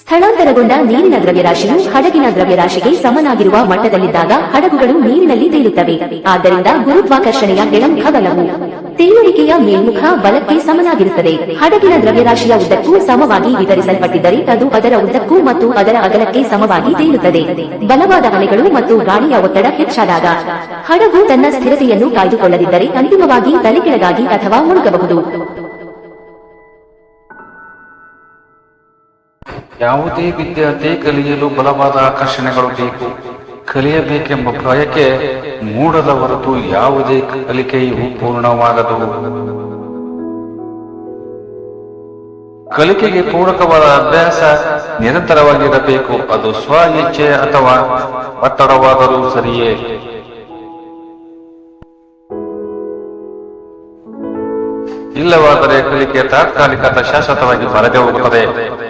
ಸ್ಥಳಾಂತರಗೊಂಡ ನೀರಿನ ದ್ರವ್ಯರಾಶಿಯು ಹಡಗಿನ ದ್ರವ್ಯರಾಶಿಗೆ ಸಮನಾಗಿರುವ ಮಟ್ಟದಲ್ಲಿದ್ದಾಗ ಹಡಗುಗಳು ನೀರಿನಲ್ಲಿ ತೇಲುತ್ತವೆ ಆದ್ದರಿಂದ ಗುರುತ್ವಾಕರ್ಷಣೆಯ ಕೆಳಮುಖ ಬಲವು ತೇಲುವಿಕೆಯ ಮೇಲ್ಮುಖ ಬಲಕ್ಕೆ ಸಮನಾಗಿರುತ್ತದೆ. ಹಡಗಿನ ದ್ರವ್ಯರಾಶಿಯ ಉದ್ದಕ್ಕೂ ಸಮವಾಗಿ ವಿತರಿಸಲ್ಪಟ್ಟಿದ್ದರೆ ಅದು ಅದರ ಉದ್ದಕ್ಕೂ ಮತ್ತು ಅದರ ಅಗಲಕ್ಕೆ ಸಮವಾಗಿ ತೇಲುತ್ತದೆ. ಬಲವಾದ ಅಲೆಗಳು ಮತ್ತು ಗಾಳಿಯ ಒತ್ತಡ ಹೆಚ್ಚಾದಾಗ ಹಡಗು ತನ್ನ ಸ್ಥಿರತೆಯನ್ನು ಕಾಯ್ದುಕೊಳ್ಳದಿದ್ದರೆ ಅಂತಿಮವಾಗಿ ತಲೆಕೆಳಗಾಗಿ ಅಥವಾ ಮುಳುಗಬಹುದು. ಯಾವುದೇ ವಿದ್ಯಾರ್ಥಿ ಕಲಿಯಲು ಬಲವಾದ ಆಕರ್ಷಣೆಗಳು ಬೇಕು. ಕಲಿಯಬೇಕೆಂಬ ಭಯಕ್ಕೆ ಮೂಡದ ಹೊರತು ಯಾವುದೇ ಕಲಿಕೆಯು ಪೂರ್ಣವಾಗದು. ಕಲಿಕೆಗೆ ಪೂರಕವಾದ ಅಭ್ಯಾಸ ನಿರಂತರವಾಗಿರಬೇಕು. ಅದು ಸ್ವ ಇಚ್ಛೆ ಅಥವಾ ಒತ್ತಡವಾದರೂ ಸರಿಯೇ. ಇಲ್ಲವಾದರೆ ಕಲಿಕೆ ತಾತ್ಕಾಲಿಕ ಶಾಶ್ವತವಾಗಿ ಬರದೇ ಹೋಗುತ್ತದೆ.